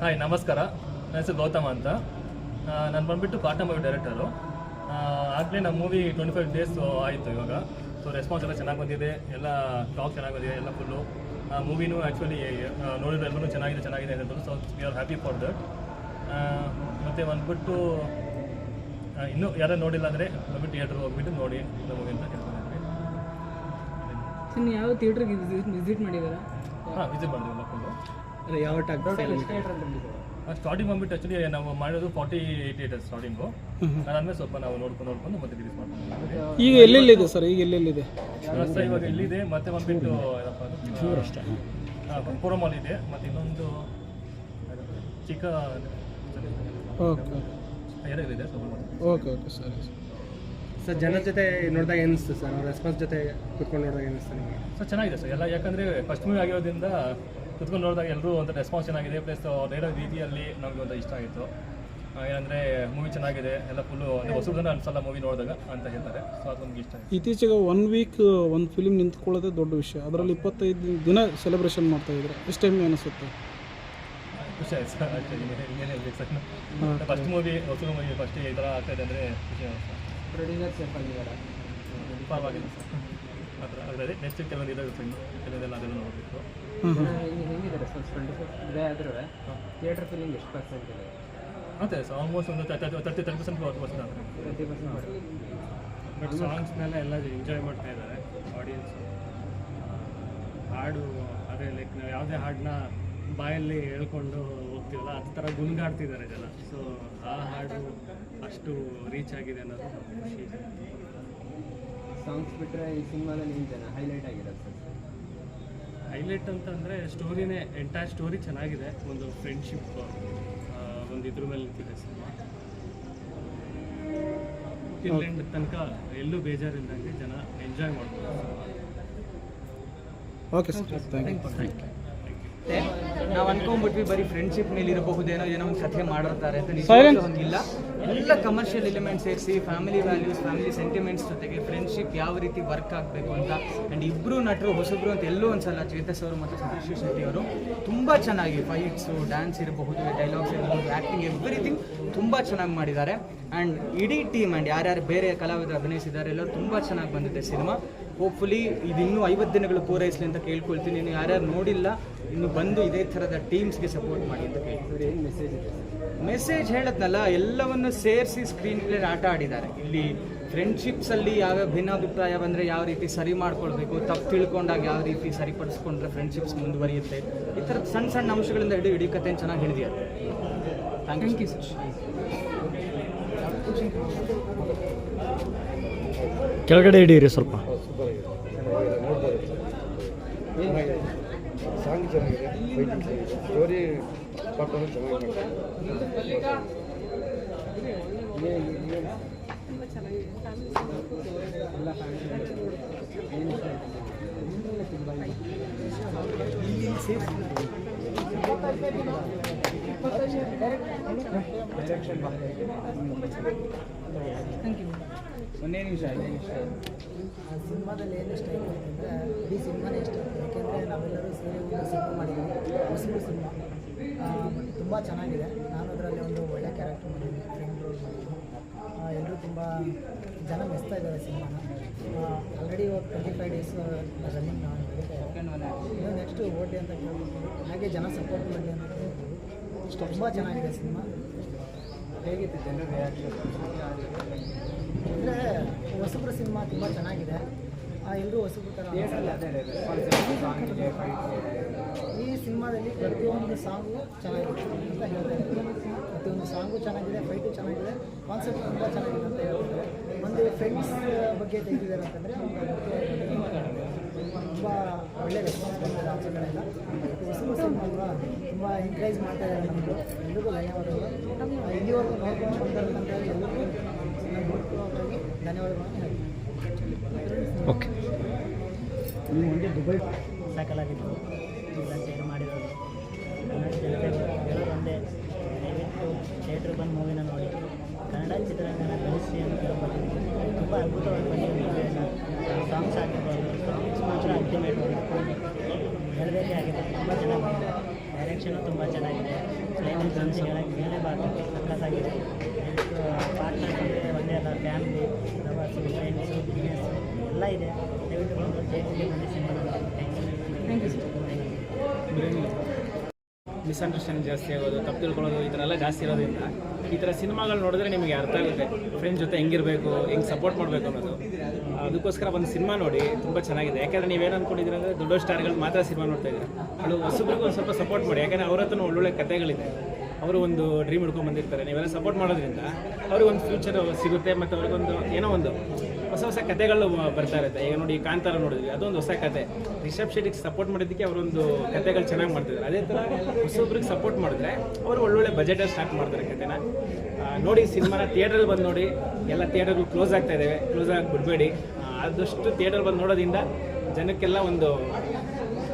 Hi ನಮಸ್ಕಾರ. ನನ್ನ ಹೆಸರು ಗೌತಮ ಅಂತ. ನಾನು ಬಂದುಬಿಟ್ಟು ಪಾರ್ಟ್ ಮೂವಿ ಡೈರೆಕ್ಟರು ಆಗಲೇ ನಮ್ಮ ಮೂವಿ ಟ್ವೆಂಟಿ ಫೈವ್ ಡೇಸ್ ಆಯಿತು ಇವಾಗ. ಸೊ ರೆಸ್ಪಾನ್ಸ್ ಎಲ್ಲ ಚೆನ್ನಾಗಿ ಬಂದಿದೆ. ಎಲ್ಲ ಟಾಕ್ ಚೆನ್ನಾಗಿ ಬಂದಿದೆ ಎಲ್ಲ ಫುಲ್ಲು ಮೂವಿನೂ ಆ್ಯಕ್ಚುಲಿ ನೋಡಿದ್ರೆ ಎಲ್ಲರೂ ಚೆನ್ನಾಗಿದೆ ಚೆನ್ನಾಗಿದೆ ಅಂತ so we are happy for that ಮತ್ತು ಬಂದುಬಿಟ್ಟು ಇನ್ನೂ ಯಾರು ನೋಡಿಲ್ಲ ಅಂದರೆ ಬಂದ್ಬಿಟ್ಟು ಥಿಯೇಟ್ರ್ ಹೋಗ್ಬಿಟ್ಟು ನೋಡಿ ಮೂವಿ ಅಂತ ಕೇಳ್ಕೊಂಡಿದ್ವಿ ಇನ್ನು ಯಾವ ಥಿಯೇಟ್ರಿಗೆ ವಿಸಿಟ್ ಮಾಡಿದ್ದಾರೆ? ಹಾಂ ವಿಸಿಟ್ ಮಾಡಿದ್ವಿ ಫುಲ್ಲು ಅದೇ ಯಾವ ಟಾಕ್ ಸ್ಟಾರ್ಟಿಂಗ್ ಬಂದ್ಬಿಟ್ಟು ಆ್ಯಕ್ಚುಲಿ ನಾವು ಮಾಡೋದು ಫಾರ್ಟಿ ಏಯ್ಟ್ ಏಟ್ ಸ್ಟಾರ್ಟಿಂಗು ಅದಾದ್ಮೇಲೆ ಸ್ವಲ್ಪ ನಾವು ನೋಡ್ಕೊಂಡು ನೋಡ್ಕೊಂಡು ಮತ್ತೆ ರಿಲೀಸ್ ಮಾಡ್ಕೊಂಡು ಈಗ ಎಲ್ಲೆಲ್ಲಿದೆ ಸರ್ ಈಗ ಎಲ್ಲೆಲ್ಲಿದೆ? ರಸ್ತೆ ಇವಾಗ ಎಲ್ಲಿದೆ? ಮತ್ತೆ ಬಂದ್ಬಿಟ್ಟು ಏನಪ್ಪ ಅದು ಪುರಮಾಲ್ ಇದೆ. ಮತ್ತೆ ಇನ್ನೊಂದು ಚಿಕ್ಕ ಓಕೆ ಎರಡಿದೆ ಓಕೆ ಓಕೆ ಸರಿ ಸರ್. ಜನರ ಜೊತೆ ನೋಡಿದಾಗ ಏನಿಸ್ತು ಸರ್ ಅವ್ರ ರೆಸ್ಪಾನ್ಸ್ ಜೊತೆ ಕುತ್ಕೊಂಡು ನೋಡಿದಾಗ ಏನಿಸ್ತು ನಿಮಗೆ? ಸೊ ಚೆನ್ನಾಗಿದೆ ಸರ್ ಎಲ್ಲ ಯಾಕಂದರೆ ಫಸ್ಟ್ ಮೂವಿ ಆಗಿರೋದ್ರಿಂದ ಕುತ್ಕೊಂಡು ನೋಡಿದಾಗ ಎಲ್ಲರೂ ಒಂದು ರೆಸ್ಪಾನ್ಸ್ ಚೆನ್ನಾಗಿದೆ ಪ್ಲಸ್ ಅವ್ರು ಹೇಳೋ ರೀತಿಯಲ್ಲಿ ನಮಗೆ ಒಂದು ಇಷ್ಟ ಆಯಿತು ಏನಂದರೆ ಮೂವಿ ಚೆನ್ನಾಗಿದೆ ಎಲ್ಲ ಫುಲ್ಲು ಅಂದರೆ ಹೊಸದನ್ನ ಅನ್ಸಲ್ಲ ಮೂವಿ ನೋಡಿದಾಗ ಅಂತ ಹೇಳ್ತಾರೆ. ಸೊ ಅದು ನಮ್ಗೆ ಇಷ್ಟ ಆಯಿತು. ಇತ್ತೀಚೆಗೆ ಒನ್ ವೀಕ್ ಒಂದು ಫಿಲಿಮ್ ನಿಂತ್ಕೊಳ್ಳೋದೇ ದೊಡ್ಡ ವಿಷಯ. ಅದರಲ್ಲಿ ಇಪ್ಪತ್ತೈದು ದಿನ ಸೆಲೆಬ್ರೇಷನ್ ಮಾಡ್ತಾ ಇದ್ದಾರೆ ಎಷ್ಟು ಟೈಮ್ ಅನಿಸುತ್ತೆ? ಖುಷಿ ಆಯ್ತು ಸರ್. ಆ್ಯಕ್ಚುಲಿ ಏನು ಹೇಳ್ಬೇಕು ಸರ್. ಫಸ್ಟ್ ಮೂವಿ ಹೊಸ ಮೂವಿ ಫಸ್ಟ್ ಈ ಥರ ಆಗ್ತಾಯಿದೆ ಅಂದರೆ ಖುಷಿ ಆಗುತ್ತೆ ಪ್ರೊಡ್ಯೂಸರ್ ಸೇಫ್ ಆಗಿದ್ದಾರೆ ಪರವಾಗಿಲ್ಲ ಸರ್. ಆ ಥರ ಅದೇ ನೆಕ್ಸ್ಟ್ ಕೆಲವೊಂದು ಇದಾಗುತ್ತೆ ಸರ್ ಅದನ್ನು ಕೆಲವೊಂದೆಲ್ಲ ಅದೆಲ್ಲ ನೋಡಬೇಕು. ಹೆಂಗಿದೆ ರೆಸ್ಪಾನ್ಸ್ ಟ್ವೆಂಟಿ ಫೈವ್ ಡೇ ಆದ್ರೂ ಥಿಯೇಟರ್ ಫಿಲಿಂಗ್ ಎಷ್ಟು ಪರ್ಸೆಂಟ್ ಇದೆ? ಮತ್ತೆ ಸರ್ ಆಲ್ಮೋಸ್ಟ್ ಒಂದು thirty thirty percent percent thirty percent but ಸಾಂಗ್ಸ್ನೆಲ್ಲ ಎಲ್ಲ ಎಂಜಾಯ್ ಮಾಡ್ತಾ ಇದ್ದಾರೆ ಆಡಿಯನ್ಸ್ ಹಾಡು ಅದೇ ಲೈಕ್ ನಾವು ಯಾವುದೇ ಹಾಡನ್ನ ಬಾಯಲ್ಲಿ ಹೇಳ್ಕೊಂಡು ಹೋಗ್ತೀವಲ್ಲ ಆ ಥರ ಗುಣಗಾಡ್ತಿದ್ದಾರೆ ಜನ. ಸೊ ಆ ಹಾಡು ಅಷ್ಟು ರೀಚ್ ಆಗಿದೆ ಅನ್ನೋದು ಖುಷಿ ಸಾಂಗ್ಸ್ ಬಿಟ್ಟರೆ ಈ ಸಿನಿಮಾದಲ್ಲಿ ಏನು ಜನ ಹೈಲೈಟ್ ಆಗಿರೋದು ಸರ್ ಹೈಲೈಟ್ ಅಂತಂದರೆ ಸ್ಟೋರಿನೇ ಎಂಟೈರ್ ಸ್ಟೋರಿ ಚೆನ್ನಾಗಿದೆ. ಒಂದು ಫ್ರೆಂಡ್ಶಿಪ್ ಒಂದು ಇದ್ರ ಮೇಲೆ ನಿಂತಿದೆ ಸಿನಿಮಾ. ಇಂಗ್ಲೆಂಡ್ ತನಕ ಎಲ್ಲೂ ಬೇಜಾರಿಲ್ದಂಗೆ ಜನ ಎಂಜಾಯ್ ಮಾಡ್ಬೋದು ಓಕೆ ಸರ್ ಥ್ಯಾಂಕ್ ಯು ನಾವು ಅನ್ಕೊಂಡ್ಬಿಟ್ವಿ ಬರೀ ಫ್ರೆಂಡ್ಶಿಪ್ ಮೇಲೆ ಇರಬಹುದೇನೋ ಏನೋ ಒಂದು ಕಥೆ ಮಾಡಿರ್ತಾರೆ ಅಂತ ನಿಜವಾಗ್ಲೂ ಹಂಗಿಲ್ಲ. ಎಲ್ಲ ಕಮರ್ಷಿಯಲ್ ಎಲಿಮೆಂಟ್ ಸೇರಿಸಿ ಫ್ಯಾಮಿಲಿ ವ್ಯಾಲ್ಯೂಸ್ ಫ್ಯಾಮಿಲಿ ಸೆಂಟಿಮೆಂಟ್ಸ್ ಜೊತೆಗೆ ಫ್ರೆಂಡ್ಶಿಪ್ ಯಾವ ರೀತಿ ವರ್ಕ್ ಆಗಬೇಕು ಅಂತ. ಆ್ಯಂಡ್ ಇಬ್ಬರು ನಟರು ಹೊಸಬ್ರು ಅಂತ ಎಲ್ಲೋ ಒಂದ್ಸಲ ಚೇತಸ್ ಅವರು ಮತ್ತು ಸತೀಶ್ ಶೆಟ್ಟಿ ಅವರು ತುಂಬ ಚೆನ್ನಾಗಿ ಫೈಟ್ಸು ಡ್ಯಾನ್ಸ್ ಇರಬಹುದು ಡೈಲಾಗ್ಸ್ ಇರಬಹುದು ಆ್ಯಕ್ಟಿಂಗ್ ಎವ್ರಿಥಿಂಗ್ ತುಂಬ ಚೆನ್ನಾಗಿ ಮಾಡಿದ್ದಾರೆ. ಆ್ಯಂಡ್ ಇಡೀ ಟೀಮ್ ಆ್ಯಂಡ್ ಯಾರ್ಯಾರು ಬೇರೆ ಕಲಾವಿದರು ಅಭಿನಯಿಸಿದ್ದಾರೆ ಎಲ್ಲರೂ ತುಂಬ ಚೆನ್ನಾಗಿ ಬಂದಿದೆ ಸಿನಿಮಾ. ಹೋಪ್ಫುಲಿ ಇದು ಇನ್ನೂ ಐವತ್ತು ದಿನಗಳು ಪೂರೈಸಲಿ ಅಂತ ಕೇಳ್ಕೊಳ್ತೀನಿ. ಇನ್ನು ಯಾರ್ಯಾರು ನೋಡಿಲ್ಲ ಇನ್ನು ಬಂದು ಇದೇ ಥರದ ಟೀಮ್ಸ್ಗೆ ಸಪೋರ್ಟ್ ಮಾಡಿ ಅಂತ ಮೆಸೇಜ್ ಇದೆ? ಮೆಸೇಜ್ ಹೇಳದ್ನಲ್ಲ ಎಲ್ಲವನ್ನು ಸೇರಿಸಿ ಸ್ಕ್ರೀನ್ ಪ್ಲೇ ಆಟ ಆಡಿದ್ದಾರೆ. ಇಲ್ಲಿ ಫ್ರೆಂಡ್ಶಿಪ್ಸಲ್ಲಿ ಯಾವ ಭಿನ್ನಾಭಿಪ್ರಾಯ ಬಂದರೆ ಯಾವ ರೀತಿ ಸರಿ ಮಾಡ್ಕೊಳ್ಬೇಕು ತಪ್ಪು ತಿಳ್ಕೊಂಡಾಗ ಯಾವ ರೀತಿ ಸರಿಪಡಿಸ್ಕೊಂಡ್ರೆ ಫ್ರೆಂಡ್ಶಿಪ್ಸ್ ಮುಂದುವರಿಯುತ್ತೆ. ಈ ಥರದ ಸಣ್ಣ ಸಣ್ಣ ಅಂಶಗಳಿಂದ ಹಿಡಿದು ಇಡೀ ಕಥೆನ ಚೆನ್ನಾಗಿ ಹಿಡಿದಿಯಾ ಥ್ಯಾಂಕ್ ಯು ಸರ್ ಕೆಳಗಡೆ ಹಿಡೀರಿ ಸ್ವಲ್ಪ. ಸಾಂಗ್ ಚೆನ್ನಾಗಿದೆ ಸ್ಟೋರಿ ಪಾತ್ರನೂ ಚೆನ್ನಾಗಿ ಮಾಡ್ತಾರೆ ಒಂದೇ ನಿಮಿಷ ಐದೇ ನಿಮಿಷ. ಆ ಸಿನಿಮಾದಲ್ಲಿ ಏನು ಇಷ್ಟ ಆಯಿತು? ಅಂತಂದರೆ ಇಡೀ ಸಿನಿಮಾನೇ ಇಷ್ಟ. ಆಯಿತು ಯಾಕೆಂದರೆ ನಾವೆಲ್ಲರೂ ಸೇರಿ ಒಂದು ಸಿನಿಮಾ ಮಾಡಿದ್ದೀವಿ ಹೊಸಬು ಸಿನಿಮಾ. ತುಂಬ ಚೆನ್ನಾಗಿದೆ. ನಾನು ಅದರಲ್ಲಿ ಒಂದು ಒಳ್ಳೆ ಕ್ಯಾರೆಕ್ಟರ್ ಮಾಡಿದ್ದೀನಿ ಫ್ರೆಂಡ್ ರೋಲ್ ಮಾಡಿದ್ದೀನಿ ಎಲ್ಲರೂ ತುಂಬ ಜನ ಮೆಚ್ತಾ ಇದ್ದಾರೆ ಸಿನಿಮಾನ. ಆಲ್ರೆಡಿ ಇವಾಗ ಟ್ವೆಂಟಿ ಫೈವ್ ಡೇಸ್ ರನ್ನಿಂಗ್ ನಾನು ನಡೀತಾ ಇದೆ ನೆಕ್ಸ್ಟ್ ನೆಕ್ಸ್ಟು ಓಟಿ ಅಂತ ಕೇಳ್ಬೋದು ಹಾಗೆ ಜನ ಸಪೋರ್ಟ್ ಮಾಡಲಿ ಅಂತ ತುಂಬ ಚೆನ್ನಾಗಿದೆ ಸಿನಿಮಾ. ಹೇಗಿತ್ತು ಜನರ ರಿಯಾಕ್ಷನ್ ಅಂದರೆ ಹೊಸಬ್ರ ಸಿನಿಮಾ ತುಂಬ ಚೆನ್ನಾಗಿದೆ. ಎಲ್ಲರೂ ಹೊಸಬ್ರ ಥರ ಈ ಸಿನಿಮಾದಲ್ಲಿ ಪ್ರತಿಯೊಂದು ಸಾಂಗು ಚೆನ್ನಾಗಿದೆ ಅಂತ ಹೇಳ್ತಾರೆ. ಪ್ರತಿಯೊಂದು ಸಾಂಗು ಚೆನ್ನಾಗಿದೆ ಫೈಟು ಚೆನ್ನಾಗಿದೆ ಕಾನ್ಸೆಪ್ಟ್ ತುಂಬ ಚೆನ್ನಾಗಿದೆ ಅಂತ ಹೇಳ್ತಾರೆ. ಒಂದು ಫ್ರೆಂಡ್ಸ್ ಬಗ್ಗೆ ತೆಗೆದಿದ್ದಾರೆ ಅಂತಂದರೆ ತುಂಬ ಒಳ್ಳೆ ರೆಸ್ಪಾನ್ಸ್ ಬಂದಿದೆ ಆಚೆ ಕಡೆಯಿಂದ ಹೊಸ ಅಲ್ವಾ ತುಂಬ ಎಂಕರೇಜ್ ಮಾಡ್ತಾ ಇದ್ದಾರೆ ನಮ್ಮದು ಎಲ್ರಿಗೂ ಧನ್ಯವಾದಗಳು. ಇಲ್ಲಿವರೆಗೂ ನೋಡ್ಕೊಂಡು ಎಲ್ಲರಿಗೂ ಹುಟ್ಟುವಾಗಿ ಧನ್ಯವಾದಗಳನ್ನು ಹೇಳ್ತೀನಿ. ಓಕೆ ನೀವು ಮುಂದೆ ದುಬೈ ಸಾಕಲಾಗಿತ್ತು ಏನು ಮಾಡಿರೋದು ಕನ್ನಡ ಜನತೆ ಎಲ್ಲರೂ ಒಂದೇ ದಯವಿಟ್ಟು ಥಿಯೇಟ್ರ್ ಬಂದು ಮೂವಿನ ನೋಡಿ ಕನ್ನಡ ಚಿತ್ರರಂಗನ ಬೆಳೆಸಿ ಅಂತ ಕೇಳ್ಕೊತೀನಿ ತುಂಬ ಅದ್ಭುತವಾಗಿ ಬಂದಿದೆ ಸಾಂಗ್ಸ್ ಆಗಿರ್ಬೋದು ಸಾಂಗ್ಸ್ ಮಾತ್ರ ಅಲ್ಟಿಮೇಟ್ ಹೇಳಬೇಕೇ ಆಗಿದೆ ತುಂಬ ಚೆನ್ನಾಗಿ ಬಂದಿದೆ ಡೈರೆಕ್ಷನು ತುಂಬ ಚೆನ್ನಾಗಿದೆ ಹೇಳಕ್ಕೆ ಹೇಳಬಾರ್ದು ಸಕ್ಕತ್ತಾಗಿದೆ ಪಾರ್ಟ್ನರ್ಸ್ ಅಂದರೆ ಒಂದೇ ಅಲ್ಲ ಫ್ಯಾಮಿಲಿ ಲವರ್ಸು ಫ್ರೆಂಡ್ಸು ಬಿಸ್ನೆಸ್ ಎಲ್ಲ ಇದೆ. ದಯವಿಟ್ಟು ಬಂದು ಥ್ಯಾಂಕ್ ಯು ಸರ್ ಮಿಸ್ಅಂಡರ್ಸ್ಟ್ಯಾಂಡಿಂಗ್ ಜಾಸ್ತಿ ಆಗೋದು ತಪ್ಪು ತಿಳ್ಕೊಳ್ಳೋದು ಈ ಥರ ಎಲ್ಲ ಜಾಸ್ತಿ ಇರೋದ್ರಿಂದ ಈ ಥರ ಸಿನಿಮಾಗಳು ನೋಡಿದ್ರೆ ನಿಮಗೆ ಅರ್ಥ ಆಗುತ್ತೆ. ಫ್ರೆಂಡ್ ಜೊತೆ ಹೆಂಗಿರಬೇಕು ಹೆಂಗೆ ಸಪೋರ್ಟ್ ಮಾಡಬೇಕು ಅನ್ನೋದು. ಅದಕ್ಕೋಸ್ಕರ ಒಂದು ಸಿನಿಮಾ ನೋಡಿ ತುಂಬ ಚೆನ್ನಾಗಿದೆ. ಯಾಕಂದರೆ ನೀವೇನು ಅಂದ್ಕೊಂಡಿದ್ದೀರ ಅಂದರೆ ದೊಡ್ಡ ಸ್ಟಾರ್ಗಳು ಮಾತ್ರ ಸಿನಿಮಾ ನೋಡ್ತಾ ಇದ್ದೀರಾ. ಅದು ಹೊಸಬ್ರಿಗೂ ಒಂದು ಸ್ವಲ್ಪ ಸಪೋರ್ಟ್ ಮಾಡಿ. ಯಾಕಂದರೆ ಅವ್ರ ಹತ್ರ ಒಳ್ಳೊಳ್ಳೆ ಕಥೆಗಳಿದೆ. ಅವರು ಒಂದು ಡ್ರೀಮ್ ಹಿಡ್ಕೊಂಡು ಬಂದಿರ್ತಾರೆ. ನೀವೆಲ್ಲ ಸಪೋರ್ಟ್ ಮಾಡೋದ್ರಿಂದ ಅವ್ರಿಗೆ ಒಂದು ಫ್ಯೂಚರ್ ಸಿಗುತ್ತೆ ಮತ್ತು ಅವ್ರಿಗೊಂದು ಏನೋ ಒಂದು ಹೊಸ ಹೊಸ ಕಥೆಗಳು ಬರ್ತಾ ಇರುತ್ತೆ. ಈಗ ನೋಡಿ ಕಾಂತಾರ ನೋಡಿದ್ವಿ, ಅದೊಂದು ಹೊಸ ಕತೆ ರಿಷಬ್ ಶೆಟ್ಟಿಗೆ ಸಪೋರ್ಟ್ ಮಾಡಿದ್ದಕ್ಕೆ ಅವರೊಂದು ಕತೆಗಳು ಚೆನ್ನಾಗಿ ಮಾಡ್ತಿದ್ದಾರೆ ಅದೇ ಥರ ಹೊಸೊಬ್ರಿಗೆ ಸಪೋರ್ಟ್ ಮಾಡಿದ್ರೆ ಅವರು ಒಳ್ಳೊಳ್ಳೆ ಬಜೆಟಲ್ಲಿ ಸ್ಟಾರ್ಟ್ ಮಾಡ್ತಾರೆ ಕತೆನ ನೋಡಿ ಸಿನಿಮಾನ ಥಿಯೇಟ್ರಲ್ಲಿ ಬಂದು ನೋಡಿ, ಎಲ್ಲ ಥಿಯೇಟರ್ಗಳು ಕ್ಲೋಸ್ ಆಗ್ತಾ ಇದ್ದಾವೆ ಕ್ಲೋಸ್ ಆಗಿ ಬಿಡಬೇಡಿ. ಆದಷ್ಟು ಥಿಯೇಟರ್ ಬಂದು ನೋಡೋದ್ರಿಂದ ಜನಕ್ಕೆಲ್ಲ ಒಂದು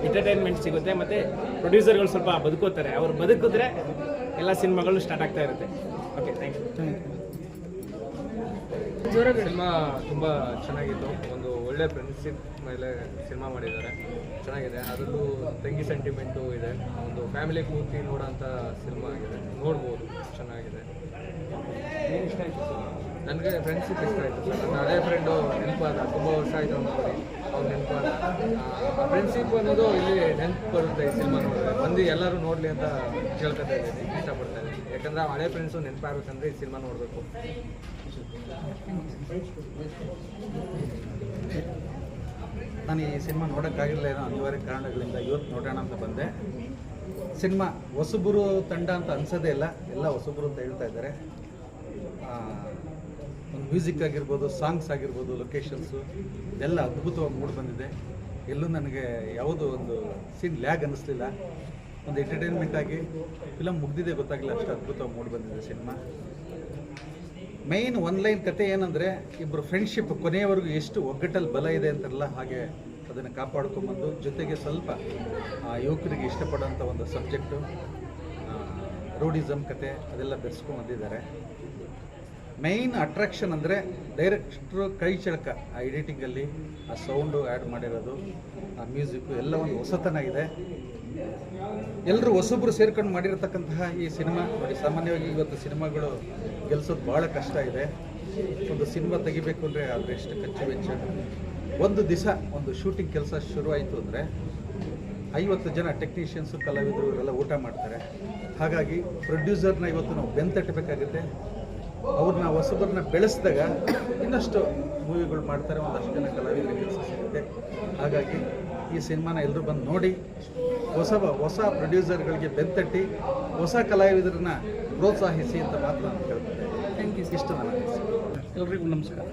ಎಂಟರ್ಟೈನ್ಮೆಂಟ್ ಸಿಗುತ್ತೆ ಮತ್ತು ಪ್ರೊಡ್ಯೂಸರ್ಗಳು ಸ್ವಲ್ಪ ಬದುಕೋತಾರೆ. ಅವ್ರು ಬದುಕಿದ್ರೆ ಎಲ್ಲ ಸಿನಿಮಾಗಳು ಸ್ಟಾರ್ಟ್ ಆಗ್ತಾ ಇರುತ್ತೆ. ಓಕೆ ಥ್ಯಾಂಕ್ ಯು ಸಿನಿಮಾ ತುಂಬ ಚೆನ್ನಾಗಿತ್ತು. ಒಂದು ಒಳ್ಳೆ ಫ್ರೆಂಡ್ಶಿಪ್ ಮೇಲೆ ಸಿನಿಮಾ ಮಾಡಿದ್ದಾರೆ. ಚೆನ್ನಾಗಿದೆ. ಅದರಲ್ಲೂ ತಂಗಿ ಸೆಂಟಿಮೆಂಟು ಇದೆ. ಒಂದು ಫ್ಯಾಮಿಲಿ ಕೂತಿ ನೋಡೋಂಥ ಸಿನಿಮಾ ಆಗಿದೆ. ನೋಡ್ಬೋದು. ಚೆನ್ನಾಗಿದೆ. ನನಗೆ ಫ್ರೆಂಡ್ಶಿಪ್ ಇಷ್ಟ ಆಯಿತು ಸರ್. ನನ್ನ ಅದೇ ಫ್ರೆಂಡು ನೆನಪಾದ. ತುಂಬ ವರ್ಷ ಆಯಿತು ನೋಡಿ ನೆನಪಾದ ಫ್ರೆಂಡ್ಶಿಪ್ ಅನ್ನೋದು ಇಲ್ಲಿ ನೆನಪು ಬರುತ್ತೆ ಈ ಸಿನಿಮಾ ನೋಡಿದ್ರೆ. ಬಂದು ಎಲ್ಲರೂ ನೋಡಲಿ ಅಂತ ಕೇಳ್ಕೊತಾ ಇದ್ದೀನಿ. ಇಷ್ಟಪಡ್ತಾ ಇದ್ದೀನಿ. ಯಾಕಂದ್ರೆ ಹಳೆ ಫ್ರೆಂಡ್ಸು ನೆನಪಾಗಬೇಕಂದ್ರೆ ಈ ಸಿನಿಮಾ ನೋಡಬೇಕು. ನಾನು ಈ ಸಿನಿಮಾ ನೋಡೋಕ್ಕಾಗಿರಲಿಲ್ಲ ಏನೋ ಅನಿವಾರ್ಯ ಕಾರಣಗಳಿಂದ ಇವತ್ತು ನೋಡೋಣ ಅಂತ ಬಂದೆ. ಸಿನಿಮಾ ಹೊಸಬರು ತಂಡ ಅಂತ ಅನ್ಸೋದೇ ಇಲ್ಲ. ಎಲ್ಲ ಹೊಸಬರು ಅಂತ ಹೇಳ್ತಾ ಇದ್ದಾರೆ. ಮ್ಯೂಸಿಕ್ ಆಗಿರ್ಬೋದು ಸಾಂಗ್ಸ್ ಆಗಿರ್ಬೋದು ಲೊಕೇಶನ್ಸು ಎಲ್ಲ ಅದ್ಭುತವಾಗಿ ಮೂಡಿ ಬಂದಿದೆ. ಎಲ್ಲೂ ನನಗೆ ಯಾವುದೋ ಒಂದು ಸೀನ್ ಲ್ಯಾಗ್ ಅನ್ನಿಸ್ಲಿಲ್ಲ ಒಂದು ಎಂಟರ್ಟೈನ್ಮೆಂಟ್ ಆಗಿ ಫಿಲಮ್ ಮುಗ್ದಿದೆ ಗೊತ್ತಾಗಿಲ್ಲ ಅಷ್ಟು ಅದ್ಭುತವಾಗಿ ಮೂಡಿ ಬಂದಿದೆ ಸಿನಿಮಾ ಮೈನ್ ಒನ್ ಲೈನ್ ಕತೆ ಏನಂದರೆ ಇಬ್ಬರು ಫ್ರೆಂಡ್ಶಿಪ್ ಕೊನೆಯವರೆಗೂ ಎಷ್ಟು ಒಗ್ಗಟ್ಟಲ್ಲಿ ಬಲ ಇದೆ ಅಂತಾರಲ್ಲ ಹಾಗೆ ಅದನ್ನು ಕಾಪಾಡ್ಕೊಂಬಂದು ಜೊತೆಗೆ ಸ್ವಲ್ಪ ಆ, ಯುವಕರಿಗೆ ಇಷ್ಟಪಡೋಂಥ ಒಂದು ಸಬ್ಜೆಕ್ಟು ರೂಢಿಸಮ್ ಕತೆ ಅದೆಲ್ಲ ಬೆರೆಸ್ಕೊಂಡು ಬಂದಿದ್ದಾರೆ ಮೈನ್ ಅಟ್ರಾಕ್ಷನ್ ಅಂದರೆ ಡೈರೆಕ್ಟ್ರು ಕೈ ಚಳಕ. ಆ ಎಡಿಟಿಂಗಲ್ಲಿ ಆ ಸೌಂಡು ಆ್ಯಡ್ ಮಾಡಿರೋದು, ಆ ಮ್ಯೂಸಿಕ್ಕು ಎಲ್ಲ ಒಂದು ಹೊಸತನ ಇದೆ. ಎಲ್ಲರೂ ಹೊಸೊಬ್ಬರು ಸೇರ್ಕೊಂಡು ಮಾಡಿರತಕ್ಕಂತಹ ಈ ಸಿನಿಮಾ, ನೋಡಿ ಸಾಮಾನ್ಯವಾಗಿ ಇವತ್ತು ಸಿನಿಮಾಗಳು ಗೆಲ್ಸೋದು ಭಾಳ ಕಷ್ಟ ಇದೆ. ಒಂದು ಸಿನಿಮಾ ತೆಗಿಬೇಕು ಅಂದರೆ ಆದರೆ ಎಷ್ಟು ಖರ್ಚು ವೆಚ್ಚ? ಒಂದು ದಿವಸ ಒಂದು ಶೂಟಿಂಗ್ ಕೆಲಸ ಶುರುವಾಯಿತು ಅಂದರೆ ಐವತ್ತು ಜನ ಟೆಕ್ನಿಷಿಯನ್ಸು ಕಲಾವಿದರು ಇವರೆಲ್ಲ ಊಟ ಮಾಡ್ತಾರೆ. ಹಾಗಾಗಿ ಪ್ರೊಡ್ಯೂಸರ್ನ ಇವತ್ತು ನಾವು ಬೆಂತಟ್ಟಬೇಕಾಗುತ್ತೆ. ಅವ್ರನ್ನ ಹೊಸಬರನ್ನ ಬೆಳೆಸಿದಾಗ ಇನ್ನಷ್ಟು ಮೂವಿಗಳು ಮಾಡ್ತಾರೆ ಒಂದಷ್ಟು ಜನ ಕಲಾವಿದರಿಗೆ ಕೆಲಸ ಸಿಗುತ್ತೆ. ಹಾಗಾಗಿ ಈ ಸಿನಿಮಾನ ಎಲ್ಲರೂ ಬಂದು ನೋಡಿ ಹೊಸ ಹೊಸ ಪ್ರೊಡ್ಯೂಸರ್ಗಳಿಗೆ ಬೆಂತಟ್ಟಿ ಹೊಸ ಕಲಾವಿದರನ್ನ ಪ್ರೋತ್ಸಾಹಿಸಿ ಅಂತ ಮಾತ್ರ ನಾನು ಕೇಳ್ತೇನೆ ಥ್ಯಾಂಕ್ ಯು ಇಷ್ಟು ನನ್ನ. ಎಲ್ರಿಗೂ ನಮಸ್ಕಾರ.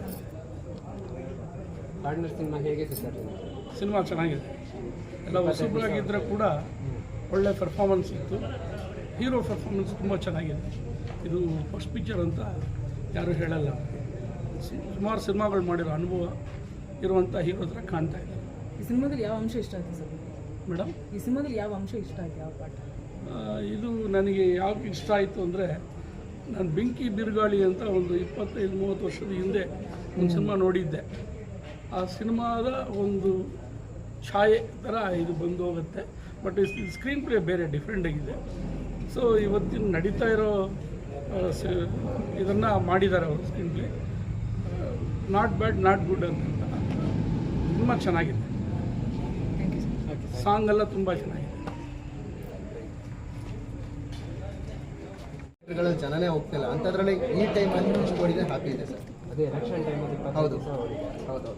ಪಾರ್ಟ್ನರ್ ಸಿನಿಮಾ ಹೇಗಿದೆ ಸರ್ ಸಿನಿಮಾ ಚೆನ್ನಾಗಿದೆ. ಎಲ್ಲ ಹೊಸಬರಾಗಿದ್ದರೆ ಕೂಡ ಒಳ್ಳೆ ಪರ್ಫಾರ್ಮೆನ್ಸ್ ಇತ್ತು. ಹೀರೋ ಪರ್ಫಾರ್ಮೆನ್ಸ್ ತುಂಬ ಚೆನ್ನಾಗಿದೆ. ಇದು ಫಸ್ಟ್ ಪಿಕ್ಚರ್ ಅಂತ ಯಾರೂ ಹೇಳಲ್ಲ. ಸುಮಾರು ಸಿನಿಮಾಗಳು ಮಾಡಿರೋ ಅನುಭವ ಇರುವಂಥ ಹೀರೋ ಹತ್ರ ಕಾಣ್ತಾ ಇದೆ. ಈ ಸಿನಿಮಾದಲ್ಲಿ ಯಾವ ಅಂಶ ಇಷ್ಟ ಆಯ್ತು ಸರ್? ಮೇಡಮ್ ಈ ಸಿನಿಮಾದಲ್ಲಿ ಯಾವ ಅಂಶ ಇಷ್ಟ ಆಯ್ತು? ಯಾವ ಪಾಠ? ಇದು ನನಗೆ ಯಾವ ಇಷ್ಟ ಆಯಿತು ಅಂದರೆ ನಾನು ಬೆಂಕಿ ಬಿರುಗಾಳಿ ಅಂತ ಒಂದು ಇಪ್ಪತ್ತೈದು ಮೂವತ್ತು ವರ್ಷದ ಹಿಂದೆ ಒಂದು ಸಿನಿಮಾ ನೋಡಿದ್ದೆ. ಆ ಸಿನಿಮಾದ ಒಂದು ಛಾಯೆ ಥರ ಇದು ಬಂದು ಹೋಗುತ್ತೆ. ಬಟ್ ಸ್ಕ್ರೀನ್ ಪ್ಲೇ ಬೇರೆ ಡಿಫ್ರೆಂಟ್ ಆಗಿದೆ. ಸೊ ಇವತ್ತಿನ ನಡೀತಾ ಇರೋ ಇದನ್ನು ಮಾಡಿದ್ದಾರೆ ಅವರು screenplay not bad not good ಅಂತ ತುಂಬ ಚೆನ್ನಾಗಿದೆ. ಸಾಂಗ್ ಎಲ್ಲ ತುಂಬ ಚೆನ್ನಾಗಿದೆ. ಜನನೇ ಹೋಗ್ತಿಲ್ಲ. ಅಂತದ್ರಲ್ಲಿ ಈ ಟೈಮಲ್ಲಿ ಹಾಪಿ ಹ್ಯಾಪಿ ಇದೆ ಸರ್ ಅದೇ ಎಲೆಕ್ಷನ್ ಟೈಮಲ್ಲಿ ಹೌದು. ಹೌದು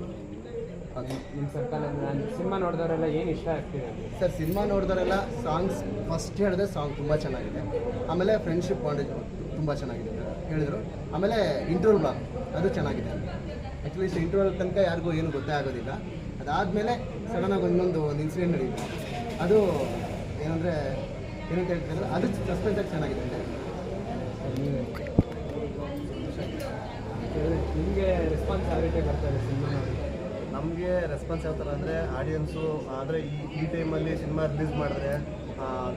ನಿಮ್ಮ ಸರ್ಕಾರ ನಾನು ಸಿನಿಮಾ ನೋಡಿದವರೆಲ್ಲ ಏನು ಇಷ್ಟ ಆಗ್ತಿದೆ ಸರ್ ಸಿನಿಮಾ ನೋಡಿದವರೆಲ್ಲ ಸಾಂಗ್ಸ್ ಫಸ್ಟ್ ಹೇಳಿದ್ರೆ ಸಾಂಗ್ ತುಂಬ ಚೆನ್ನಾಗಿದೆ. ಆಮೇಲೆ ಫ್ರೆಂಡ್ಶಿಪ್ ಬಾಂಡೇಜ್ ತುಂಬ ಚೆನ್ನಾಗಿದೆ ಅಂತ ಹೇಳಿದರು. ಆಮೇಲೆ ಇಂಟ್ರೋಲ್ ಬ್ಲಾಕ್ ಅದು ಚೆನ್ನಾಗಿದೆ. ಅಟ್ಲೀಸ್ಟ್ ಇಂಟ್ರೋಲ್ ತನಕ ಯಾರಿಗೂ ಏನು ಗೊತ್ತೇ ಆಗೋದಿಲ್ಲ. ಅದಾದಮೇಲೆ ಸಡನ್ನಾಗಿ ಒಂದೊಂದು ಒಂದು ಇನ್ಸಿಡೆಂಟ್ ನಡೀತು. ಅದು ಏನಂದರೆ ಏನಂತ ಹೇಳ್ತಾರೆ ಅದು ಸಸ್ಪೆನ್ಸಾಗಿ ಚೆನ್ನಾಗಿದೆ ಅಂತ. ನಿಮಗೆ ರೆಸ್ಪಾನ್ಸ್ ಯಾವ ರೀತಿ ಬರ್ತಾರೆ ಸಿನಿಮಾ ನಮಗೆ ರೆಸ್ಪಾನ್ಸ್ ಯಾವ ಥರ ಅಂದರೆ ಆಡಿಯನ್ಸು ಆದರೆ ಈ ಈ ಟೈಮಲ್ಲಿ ಸಿನಿಮಾ ರಿಲೀಸ್ ಮಾಡಿದ್ರೆ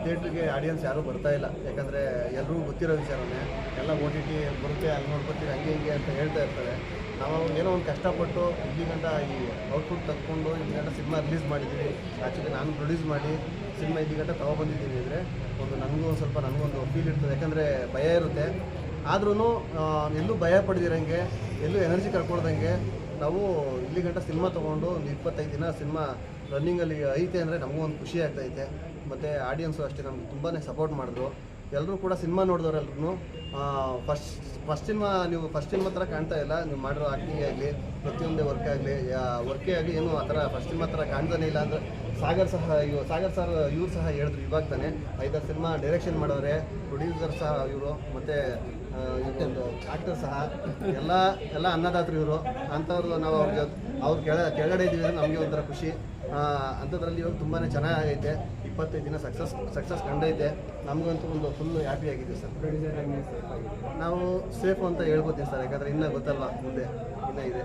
ಥಿಯೇಟ್ರಿಗೆ ಆಡಿಯನ್ಸ್ ಯಾರೂ ಬರ್ತಾ ಇಲ್ಲ. ಯಾಕಂದರೆ ಎಲ್ಲರೂ ಗೊತ್ತಿರೋ ವಿಚಾರನೇ ಎಲ್ಲ ಓ ಟಿ ಟಿ ಬರುತ್ತೆ, ಅಲ್ಲಿ ನೋಡ್ಕೊತೀವಿ ಹಂಗೆ ಹಿಂಗೆ ಅಂತ ಹೇಳ್ತಾ ಇರ್ತಾರೆ. ನಾವು ಏನೋ ಒಂದು ಕಷ್ಟಪಟ್ಟು ಇಲ್ಲಿ ಗಂಟ ಈ ಔಟ್ಪುಟ್ ತಗೊಂಡು ಇಲ್ಲಿ ಗಂಟ ಸಿನಿಮಾ ರಿಲೀಸ್ ಮಾಡಿದ್ದೀವಿ. ಆ್ಯಕ್ಚುಲಿ ನಾನು ಪ್ರೊಡ್ಯೂಸ್ ಮಾಡಿ ಸಿನಿಮಾ ಇಲ್ಲಿ ತಗೊಬಂದಿದ್ದೀನಿ ತೊಗೊಬಂದಿದ್ದೀನಿ ಅಂದರೆ ಒಂದು ನನಗೂ ಸ್ವಲ್ಪ ನನಗೊಂದು ಫೀಲ್ ಇರ್ತದೆ. ಯಾಕಂದರೆ ಭಯ ಇರುತ್ತೆ. ಆದ್ರೂ ಎಲ್ಲೂ ಭಯ ಪಡೆದಿರಂಗೆ, ಎಲ್ಲೂ ಎನರ್ಜಿ ಕಳ್ಕೊಳ್ದಂಗೆ ನಾವು ಇಲ್ಲಿ ಗಂಟ ಸಿನಿಮಾ ತೊಗೊಂಡು ಒಂದು ಇಪ್ಪತ್ತೈದು ದಿನ ಸಿನಿಮಾ ರನ್ನಿಂಗಲ್ಲಿ ಐತೆ ಅಂದರೆ ನಮಗೂ ಒಂದು ಖುಷಿ ಆಗ್ತೈತೆ. ಮತ್ತು ಆಡಿಯನ್ಸು ಅಷ್ಟೇ ನಮ್ಗೆ ತುಂಬಾ ಸಪೋರ್ಟ್ ಮಾಡಿದ್ರು. ಎಲ್ಲರೂ ಕೂಡ ಸಿನಿಮಾ ನೋಡಿದವರೆಲ್ಲರೂ ಫಸ್ಟ್ ಫಸ್ಟ್ ಸಿನಿಮಾ ನೀವು ಫಸ್ಟ್ ಸಿನಿಮಾ ಥರ ಕಾಣ್ತಾ ಇಲ್ಲ, ನೀವು ಮಾಡಿರೋ ಆ್ಯಕ್ಟಿಂಗ್ ಆಗಲಿ, ಪ್ರತಿಯೊಂದೇ ವರ್ಕ್ ಆಗಲಿ ವರ್ಕೇ ಆಗಲಿ ಏನು ಆ ಥರ ಫಸ್ಟ್ ಸಿನಿಮಾ ಥರ ಕಾಣ್ತಾನೆ ಇಲ್ಲ ಅಂದರೆ ಸಾಗರ್ ಸಹ ಇವ್ ಸಾಗರ್ ಸರ್ ಇವ್ರು ಸಹ ಹೇಳಿದ್ರು ಇವಾಗ ತಾನೆ, ಐದಾರು ಸಿನಿಮಾ ಡೈರೆಕ್ಷನ್ ಮಾಡೋರೆ ಪ್ರೊಡ್ಯೂಸರ್ ಸಹ ಇವರು, ಮತ್ತು ಆ್ಯಕ್ಟರ್ ಸಹ, ಎಲ್ಲ ಎಲ್ಲ ಅನ್ನದಾತರು ಇವರು, ಅಂಥವ್ರು ನಾವು ಅವ್ರಿಗೆ ಅವ್ರು ಕೆಳ, ಕೆಳಗಡೆ ಇದ್ದೀವಿ ಅಂದರೆ ನಮಗೆ ಒಂಥರ ಖುಷಿ. ಅಂಥದ್ರಲ್ಲಿ ಇವಾಗ ತುಂಬಾ ಚೆನ್ನಾಗೈತೆ. ಇಪ್ಪತ್ತೈದು ದಿನ ಸಕ್ಸಸ್ ಸಕ್ಸಸ್ ಕಂಡೈತೆ. ನಮಗಂತೂ ಒಂದು ಫುಲ್ ಹ್ಯಾಪಿ ಆಗಿದೆ ಸರ್. ನಾವು ಸೇಫ್ ಅಂತ ಹೇಳ್ಬೋತೀನಿ ಸರ್? ಯಾಕಂದರೆ ಇನ್ನೂ ಗೊತ್ತಲ್ಲ ಮುಂದೆ? ಇನ್ನೂ ಇದೆ.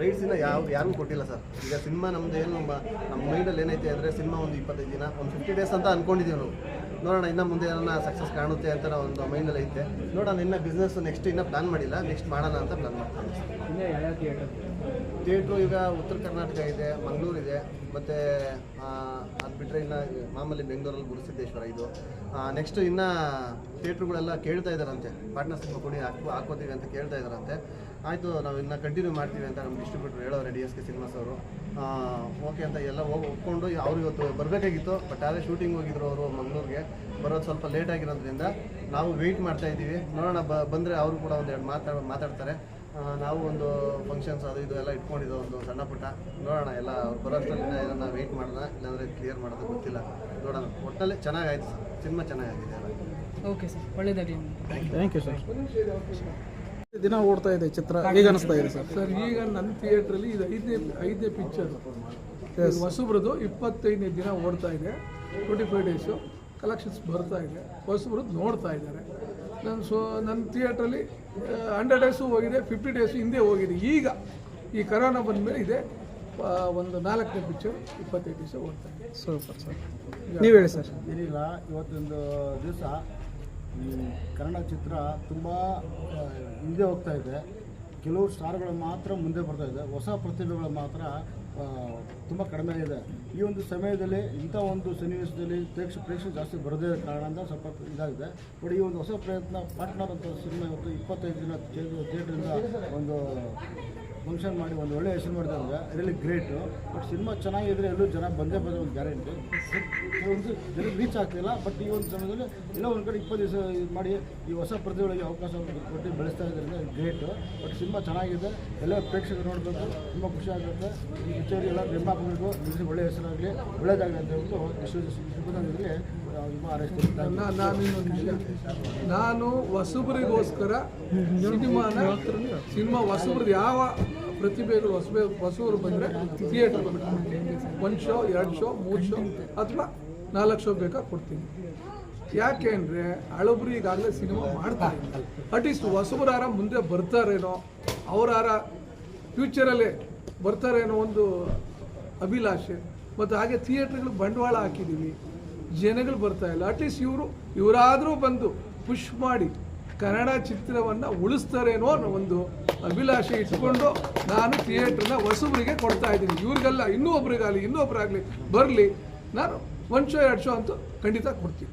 ರೈಟ್ಸ್ ಇನ್ನ ಯಾವ, ಯಾರಿಗೂ ಕೊಟ್ಟಿಲ್ಲ ಸರ್. ಈಗ ಸಿನಿಮಾ ನಮ್ದು ಏನು ನಮ್ಮ ನಮ್ಮ ಮೈಂಡಲ್ಲಿ ಏನೈತೆ ಅಂದರೆ ಸಿನಿಮಾ ಒಂದು ಇಪ್ಪತ್ತೈದು ದಿನ, ಒಂದು ಫಿಫ್ಟಿ ಡೇಸ್ ಅಂತ ಅಂದ್ಕೊಂಡಿದ್ದೀವಿ ನಾವು. ನೋಡೋಣ, ಇನ್ನು ಮುಂದೆ ಏನನ್ನ ಸಕ್ಸಸ್ ಕಾಣುತ್ತೆ ಅಂತ ನಾವು ಒಂದು ಮೈಂಡಲ್ಲಿ ಐತೆ. ನೋಡೋಣ, ಇನ್ನೂ ಬಿಸ್ನೆಸ್ ನೆಕ್ಸ್ಟ್ ಇನ್ನೂ ಪ್ಲಾನ್ ಮಾಡಿಲ್ಲ. ನೆಕ್ಸ್ಟ್ ಮಾಡೋಣ ಅಂತ ಪ್ಲಾನ್ ಮಾಡ್ತೀವಿ ಥಿಯೇಟ್ರು ಈಗ ಉತ್ತರ ಕರ್ನಾಟಕ ಇದೆ, ಮಂಗಳೂರು ಇದೆ, ಮತ್ತು ಅದು ಬಿಟ್ಟರೆ ಇನ್ನು ಮಾಮೂಲಿ ಬೆಂಗಳೂರಲ್ಲಿ ಗುರುಸಿದ್ದೇಶ್ವರ ಇದು. ನೆಕ್ಸ್ಟ್ ಇನ್ನು ಥಿಯೇಟ್ರುಗಳೆಲ್ಲ ಕೇಳ್ತಾ ಇದ್ದಾರಂತೆ ಪಾರ್ಟ್ನರ್ಶಿಪ್ ಕೊಡಿ, ಹಾಕೋ, ಹಾಕೋತೀವಿ ಅಂತ ಕೇಳ್ತಾ ಇದ್ದಾರಂತೆ ಆಯಿತು, ನಾವು ಇನ್ನು ಕಂಟಿನ್ಯೂ ಮಾಡ್ತೀವಿ ಅಂತ ನಮ್ಮ ಡಿಸ್ಟ್ರಿಬ್ಯೂಟರ್ ಹೇಳೋರೆ ಡಿ ಎಸ್ ಕೆ ಸಿನಿಮಾಸ್ ಅವರು. ಓಕೆ ಅಂತ ಎಲ್ಲ ಹೋಗಿ ಒಪ್ಕೊಂಡು ಅವ್ರು ಇವತ್ತು ಬರಬೇಕಾಗಿತ್ತು ಬಟ್ ಆದರೆ ಶೂಟಿಂಗ್ ಹೋಗಿದ್ರು ಅವರು ಮಂಗಳೂರಿಗೆ. ಬರೋದು ಸ್ವಲ್ಪ ಲೇಟ್ ಆಗಿರೋದ್ರಿಂದ ನಾವು ವೆಯ್ಟ್ ಮಾಡ್ತಾ ಇದ್ದೀವಿ ನೋಡೋಣ ಬಂದರೆ ಅವರು ಕೂಡ ಒಂದೆರಡು ಮಾತಾಡ ಮಾತಾಡ್ತಾರೆ. ನಾವು ಒಂದು ಫಂಕ್ಷನ್ಸ್ ಅದು ಇದು ಎಲ್ಲ ಇಟ್ಕೊಂಡಿದ್ದು ಒಂದು ಸಣ್ಣ ಪುಟ್ಟ. ನೋಡೋಣ ಎಲ್ಲ ಅವ್ರು ಬರೋಷ್ಟರಲ್ಲಿ ಏನನ್ನ ವೆಯ್ಟ್ ಮಾಡೋಣ ಇಲ್ಲಾಂದರೆ ಕ್ಲಿಯರ್ ಮಾಡೋದು ಗೊತ್ತಿಲ್ಲ. ನೋಡೋಣ. ಒಟ್ಟಲ್ಲಿ ಚೆನ್ನಾಗಾಯ್ತು ಸಿನಿಮಾ ಚೆನ್ನಾಗಾಗಿದೆ ಎಲ್ಲ. ಓಕೆ ಸರ್ ಒಳ್ಳೆಯದಾಗಿ ಥ್ಯಾಂಕ್ ಯು ಸರ್ ದಿನ ಓಡ್ತಾ ಇದೆ ಚಿತ್ರ. ಈಗ ಅನಿಸ್ತಾ ಇದೆ ಸರ್ ಸರ್ ಈಗ ನನ್ನ ಥಿಯೇಟ್ರಲ್ಲಿ ಇದು ಐದನೇ ಐದನೇ ಪಿಕ್ಚರ್ ಹೊಸಬ್ರದ್ದು ಇಪ್ಪತ್ತೈದನೇ ದಿನ ಓಡ್ತಾ ಇದೆ. ಟ್ವೆಂಟಿ ಫೈವ್ ಡೇಸು ಕಲೆಕ್ಷನ್ಸ್ ಬರ್ತಾ ಇದೆ. ಹೊಸಬ್ರದ್ದು ನೋಡ್ತಾ ಇದ್ದಾರೆ. ನಾನು ಸೊ ನನ್ನ ಥಿಯೇಟ್ರಲ್ಲಿ ಹಂಡ್ರೆಡ್ ಡೇಸು ಹೋಗಿದೆ ಫಿಫ್ಟಿ ಡೇಸು ಹಿಂದೆ ಹೋಗಿದೆ. ಈಗ ಈ ಕರೋನಾ ಬಂದ ಮೇಲೆ ಇದೆ ಒಂದು ನಾಲ್ಕನೇ ಪಿಕ್ಚರ್ ಇಪ್ಪತ್ತೈದು ದಿವಸ ಓಡ್ತಾ ಇದೆ. ಸೂಪರ್ ಸರ್ ನೀವು ಹೇಳಿ ಸರ್ ಏನಿಲ್ಲ ಇವತ್ತೊಂದು ದಿವಸ ಈ ಕನ್ನಡ ಚಿತ್ರ ತುಂಬ ಹಿಂದೆ ಹೋಗ್ತಾ ಇದೆ. ಕೆಲವು ಸ್ಟಾರ್ಗಳು ಮಾತ್ರ ಮುಂದೆ ಬರ್ತಾ ಇದೆ. ಹೊಸ ಪ್ರತಿಭೆಗಳು ಮಾತ್ರ ತುಂಬ ಕಡಿಮೆ ಇದೆ. ಈ ಒಂದು ಸಮಯದಲ್ಲಿ ಇಂಥ ಒಂದು ಸನ್ನಿವೇಶದಲ್ಲಿ ಪ್ರೇಕ್ಷ ಪ್ರೇಕ್ಷಕ ಜಾಸ್ತಿ ಬರದೇ ಕಾರಣದಿಂದ ಸ್ವಲ್ಪ ಇದಾಗಿದೆ. ಬಟ್ ಈ ಒಂದು ಹೊಸ ಪ್ರಯತ್ನ ಪಾರ್ಟ್ನರ್ ಅಂತ ಸಿನಿಮಾ ಇವತ್ತು ಇಪ್ಪತ್ತೈದು ದಿನ ಥಿಯೇಟ್ರಿಂದ ಒಂದು ಫಂಕ್ಷನ್ ಮಾಡಿ ಒಂದು ಒಳ್ಳೆ ಹೆಸರು ಮಾಡಿದಾಗ ರಿಯಲಿ ಗ್ರೇಟು ಬಟ್ ಸಿನಿಮಾ ಚೆನ್ನಾಗಿದ್ರೆ ಎಲ್ಲೂ ಜನ ಬಂದೇ ಬಂದ ಒಂದು ಗ್ಯಾರಂಟಿ ಒಂದು ಜನಕ್ಕೆ ರೀಚ್ ಆಗ್ತಿಲ್ಲ ಬಟ್ ಈ ಒಂದು ಸಮಯದಲ್ಲಿ ಎಲ್ಲೋ ಒಂದು ಕಡೆ ಇಪ್ಪತ್ತು ದಿವಸ ಇದು ಮಾಡಿ ಈ ಹೊಸ ಪ್ರತಿಭೆಗಳಿಗೆ ಅವಕಾಶ ಕೊಟ್ಟು ಬೆಳೆಸ್ತಾ ಇದ್ದರಿಂದ ಗ್ರೇಟು ಬಟ್ ಸಿನಿಮಾ ಚೆನ್ನಾಗಿದೆ. ಎಲ್ಲ ಪ್ರೇಕ್ಷಕರು ನೋಡಬೇಕು. ತುಂಬ ಖುಷಿ ಆಗುತ್ತೆ. ಈ ಪಿಕ್ಚರ್ ಎಲ್ಲ ಬೆಂಬ ಹಾಕಬೇಕು ನಿಮಗೆ ಒಳ್ಳೆ ಹೆಸರಾಗಲಿ ಒಳ್ಳೇದಾಗಲಿ ಅಂತ ಹೇಳ್ಬಿಟ್ಟು ಎಷ್ಟು ನಾನು ಹೊಸಬರಿಗೋಸ್ಕರ ಸಿನಿಮಾನ ಸಿನಿಮಾ ಹೊಸಬ್ರದ್ದು ಯಾವ ಪ್ರತಿಭೆಗಳು ಹೊಸಬೇ, ಹೊಸವರು ಬಂದರೆ ಥಿಯೇಟರ್ ಒಂದು ಶೋ ಎರಡು ಶೋ ಮೂರು ಶೋ ಅಥವಾ ನಾಲ್ಕು ಶೋ ಬೇಕಾ ಕೊಡ್ತೀನಿ. ಯಾಕೆ ಅಂದರೆ ಹಳಬ್ರು ಈಗಾಗಲೇ ಸಿನಿಮಾ ಮಾಡ್ತಾರೆ. ಅಟ್ಲೀಸ್ಟ್ ಹೊಸಬರಾರ ಮುಂದೆ ಬರ್ತಾರೇನೋ, ಅವರಾರ ಫ್ಯೂಚರಲ್ಲೇ ಬರ್ತಾರೇನೋ ಒಂದು ಅಭಿಲಾಷೆ. ಮತ್ತು ಹಾಗೆ ಥಿಯೇಟ್ರ್ಗಳು ಬಂಡವಾಳ ಹಾಕಿದ್ದೀವಿ ಜನಗಳು ಬರ್ತಾ ಇಲ್ಲ. ಅಟ್ಲೀಸ್ಟ್ ಇವರು, ಇವರಾದರೂ ಬಂದು ಪುಷ್ ಮಾಡಿ. ಕನ್ನಡ ಚಿತ್ರವನ್ನು ಉಳಿಸ್ತಾರೇನೋ ಅನ್ನೋ ಒಂದು ಅಭಿಲಾಷೆ ಇಟ್ಕೊಂಡು ನಾನು ಥಿಯೇಟ್ರನ್ನ ಹೊಸಬರಿಗೆ ಕೊಡ್ತಾ ಇದ್ದೀನಿ. ಇವ್ರಿಗೆಲ್ಲ ಇನ್ನೂ ಒಬ್ರಿಗಾಗಲಿ ಇನ್ನೊಬ್ರಾಗಲಿ ಬರಲಿ. ನಾನು ಒಂದು ಶೋ ಎರಡು ಶೋ ಅಂತೂ ಖಂಡಿತ ಕೊಡ್ತೀನಿ.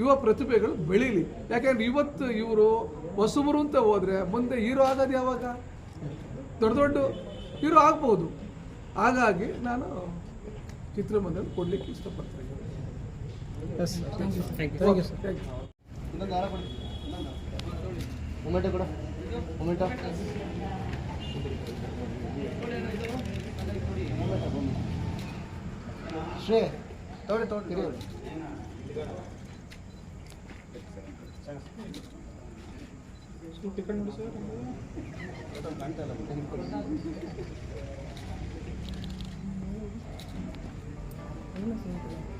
ಯುವ ಪ್ರತಿಭೆಗಳು ಬೆಳೀಲಿ. ಯಾಕೆಂದ್ರೆ ಇವತ್ತು ಇವರು ಹೊಸಬರು ಅಂತ ಹೋದರೆ ಮುಂದೆ ಹೀರೋ ಆಗೋದು ಯಾವಾಗ? ದೊಡ್ಡ ದೊಡ್ಡ ಹೀರೋ ಆಗ್ಬೋದು. ಹಾಗಾಗಿ ನಾನು ಚಿತ್ರಮಂದಿರ ಕೊಡಲಿಕ್ಕೆ ಇಷ್ಟಪಡ್ತೀನಿ. ಟೊಮೆಟೊ ಸರ್ ಕೊಡಿ. ಮೊಮೆಂಟೋ ಶ್ರೇ ತಗೊಳ್ಳಿ ತೊಗೊಳ್ಳಿ ಚಾಯ್ ಲಗಿ ಚಾಯ್ ಲಗಿ ಜಾಯ್ನ್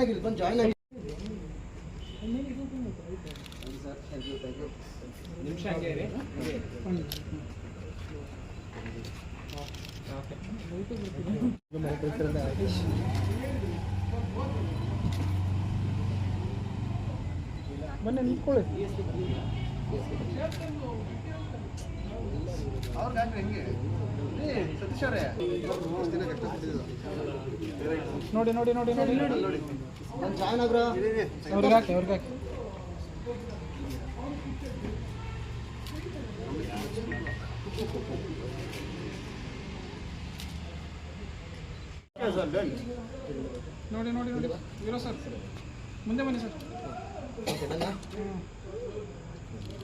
ಆಗಿರಿ ಬಂದು ಜಾಯ್ನ್ ಆಗಿ ನಿಮಿಷ ಹಂಗೆ ಇರಿ ಬನ್ನಿ ನಿಂತ್ಕೊಳ್ಳಿ ಅವ್ರಿಗೆ ಹಾಕ್ರಿ ಹೆಂಗೆ ಏ ನಿಂತ್ಕೊಳ್ಳಿ ನೋಡಿ ನೋಡಿ ನೋಡಿ ನೋಡಿ. ನೋಡಿ ಅವ್ರಿಗೆ ಹಾಕಿ ಅವ್ರಿಗೆ ಹಾಕಿ. ನೋಡಿ ನೋಡಿ ನೋಡಿ. ಇರೋ ಸರ್. ಮುಂದೆ ಬನ್ನಿ ಸರ್.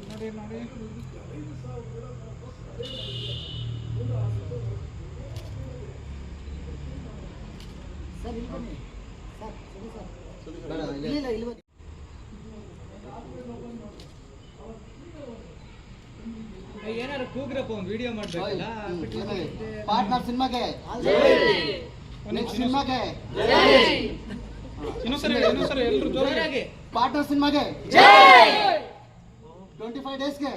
ನೋಡಿ ನೋಡಿ. ಸರ್ ಇಲ್ಲಿ ಬನ್ನಿ. ಸರ್ ಸರಿ ಸರ್. ಬೇಡ ಇಲ್ಲ. ಇಲ್ಲ ಇಲ್ಲಿ ಬನ್ನಿ ಏನಾದ್ರು ಕೂಗ್ರಪ್ಪ ಒಂದು ವಿಡಿಯೋ ಮಾಡ್ಬೇಕಲ್ಲ? ಪಾರ್ಟ್ನರ್ ಸಿನಿಮಾಗೆ. ನೆಕ್ಸ್ಟ್ ಸಿನಿಮಾಗೆ. ಇನ್ನೊಂದು ಸರಿ ಎಲ್ರು ಸರಿ ಎಲ್ಲರೂ ಜೋರಾಗಿ. ಪಾರ್ಟ್ನರ್ ಸಿನಿಮಾಗೆ ಟ್ವೆಂಟಿ ಫೈವ್ ಡೇಸ್ಗೆ